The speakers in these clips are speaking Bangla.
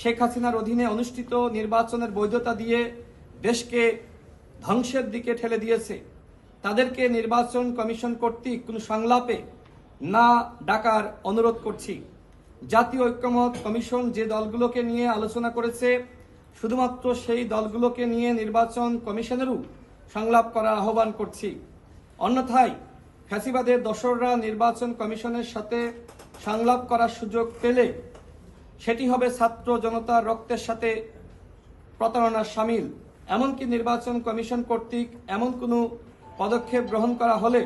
শেখ হাসিনার অধীনে অনুষ্ঠিত নির্বাচনের বৈধতা দিয়ে দেশকে ধ্বংসের দিকে ঠেলে দিয়েছে। তাদেরকে নির্বাচন কমিশন কর্তৃক কোনো সংলাপে না ডাকার অনুরোধ করছি। জাতীয় ঐক্যমত কমিশন যে দলগুলোকে নিয়ে আলোচনা করেছে, শুধুমাত্র সেই দলগুলোকে নিয়ে নির্বাচন কমিশনেরও সংলাপ করার আহ্বান করছি। অন্যথায় ফ্যাসিবাদের দশররা নির্বাচন কমিশনের সাথে সংলাপ করার সুযোগ পেলে সেটি হবে ছাত্র জনতার রক্তের সাথে প্রতারণার সামিল। এমনকি নির্বাচন কমিশন কর্তৃক এমন কোনো পদক্ষেপ গ্রহণ করা হলে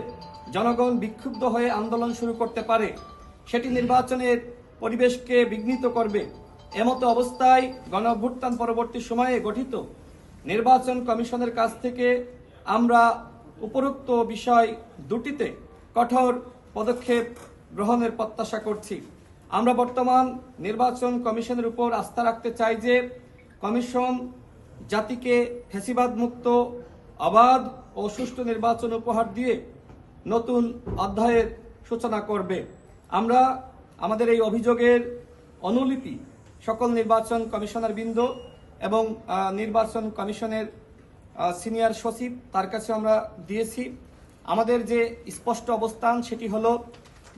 জনগণ বিক্ষুব্ধ হয়ে আন্দোলন শুরু করতে পারে। সেটি নির্বাচনের পরিবেশকে বিঘ্নিত করবে। এমতো অবস্থায় গণ পরবর্তী সময়ে গঠিত নির্বাচন কমিশনের কাছ থেকে আমরা উপরোক্ত বিষয় দুটিতে কঠোর পদক্ষেপ গ্রহণের প্রত্যাশা করছি। আমরা বর্তমান নির্বাচন কমিশনের উপর আস্থা রাখতে চাই যে কমিশন জাতিকে ফেসিবাদ মুক্ত অবাধ ও সুষ্ঠু নির্বাচন উপহার দিয়ে নতুন অধ্যায়ের সূচনা করবে। আমরা আমাদের এই অভিযোগের অনুলিপি সকল নির্বাচন কমিশনার বৃন্দ এবং নির্বাচন কমিশনের সিনিয়র সচিব তার কাছে আমরা দিয়েছি। আমাদের যে স্পষ্ট অবস্থান সেটি হলো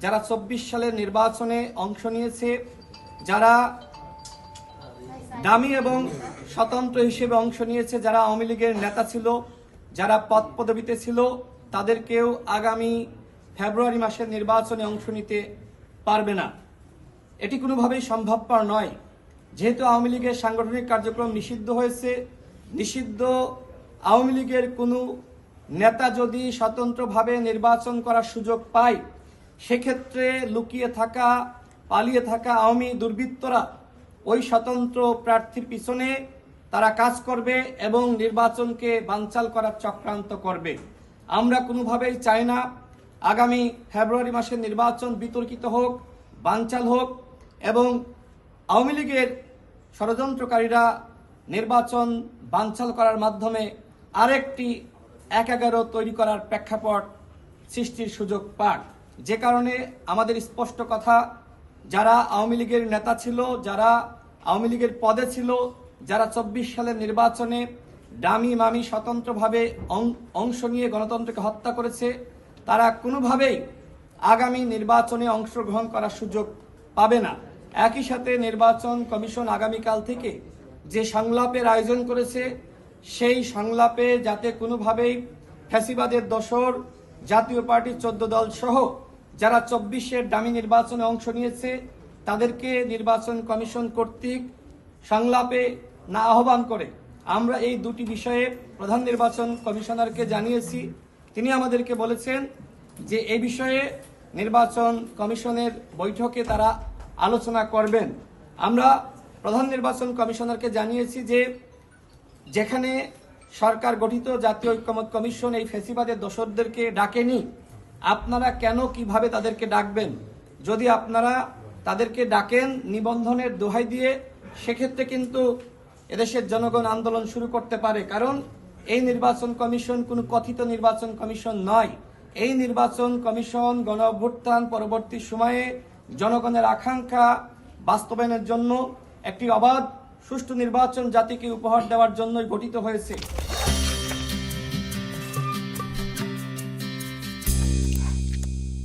যারা চব্বিশ সালের নির্বাচনে অংশ নিয়েছে, যারা দামি এবং স্বতন্ত্র হিসেবে অংশ নিয়েছে, যারা আওয়ামী লীগের নেতা ছিল, যারা পদ পদবিতে ছিল, তাদেরকেও আগামী ফেব্রুয়ারি মাসের নির্বাচনে অংশ নিতে পারবে না। এটি কোনোভাবেই সম্ভবপর নয়। যেহেতু আওয়ামী লীগের সাংগঠনিক কার্যক্রম নিষিদ্ধ হয়েছে, নিষিদ্ধ আওয়ামী লীগের কোনো নেতা যদি স্বতন্ত্রভাবে নির্বাচন করার সুযোগ পায় সেক্ষেত্রে লুকিয়ে থাকা, পালিয়ে থাকা আওয়ামী দুর্বৃত্তরা ওই স্বতন্ত্র প্রার্থীর পিছনে তারা কাজ করবে এবং নির্বাচনকে বানচাল করার চক্রান্ত করবে। আমরা কোনোভাবেই চাই না আগামী ফেব্রুয়ারি মাসের নির্বাচন বিতর্কিত হোক, বানচাল হোক এবং আওয়ামী লীগের ষড়যন্ত্রকারীরা নির্বাচন বানচাল করার মাধ্যমে আরেকটি এক এগারো তৈরি করার প্রেক্ষাপট সৃষ্টির সুযোগ পাক। যে কারণে আমাদের স্পষ্ট কথা, যারা আওয়ামী লীগের নেতা ছিল, যারা আওয়ামী লীগের পদে ছিল, যারা চব্বিশ সালের নির্বাচনে ডামি মামি স্বতন্ত্রভাবে অংশ নিয়ে গণতন্ত্রকে হত্যা করেছে, তারা কোনোভাবেই আগামী নির্বাচনে অংশগ্রহণ করার সুযোগ পাবে না। একই সাথে নির্বাচন কমিশন আগামীকাল থেকে যে সংলাপের আয়োজন করেছে, সেই সংলাপে যাতে কোনোভাবেই ফ্যাসিবাদের দশর জাতীয় পার্টির চোদ্দ দল সহ যারা চব্বিশের দামি নির্বাচনে অংশ নিয়েছে, তাদেরকে নির্বাচন কমিশন কর্তৃক সংলাপে না আহ্বান করে আমরা এই দুটি বিষয়ে প্রধান নির্বাচন কমিশনারকে জানিয়েছি। তিনি আমাদেরকে বলেছেন যে এই বিষয়ে নির্বাচন কমিশনের বৈঠকে তারা আলোচনা করবেন। আমরা প্রধান নির্বাচন কমিশনারকে জানিয়েছি যে যেখানে সরকার গঠিত জাতীয় ঐক্যমত কমিশন এই ফেসিবাদের দোসরদেরকে ডাকেনি আপনারা কেন কীভাবে তাদেরকে ডাকবেন? যদি আপনারা তাদেরকে ডাকেন, নিবন্ধনের দোহাই দিয়ে, সেক্ষেত্রে কিন্তু এদেশের জনগণ আন্দোলন শুরু করতে পারে। কারণ এই নির্বাচন কমিশন কোনো কথিত নির্বাচন কমিশন নয়। এই নির্বাচন কমিশন গণ অভ্যুত্থান পরবর্তী সময়ে জনগণের আকাঙ্ক্ষা বাস্তবায়নের জন্য একটি অবাধ, সুষ্ঠু নির্বাচন জাতিকে উপহার দেওয়ার জন্যই গঠিত হয়েছে।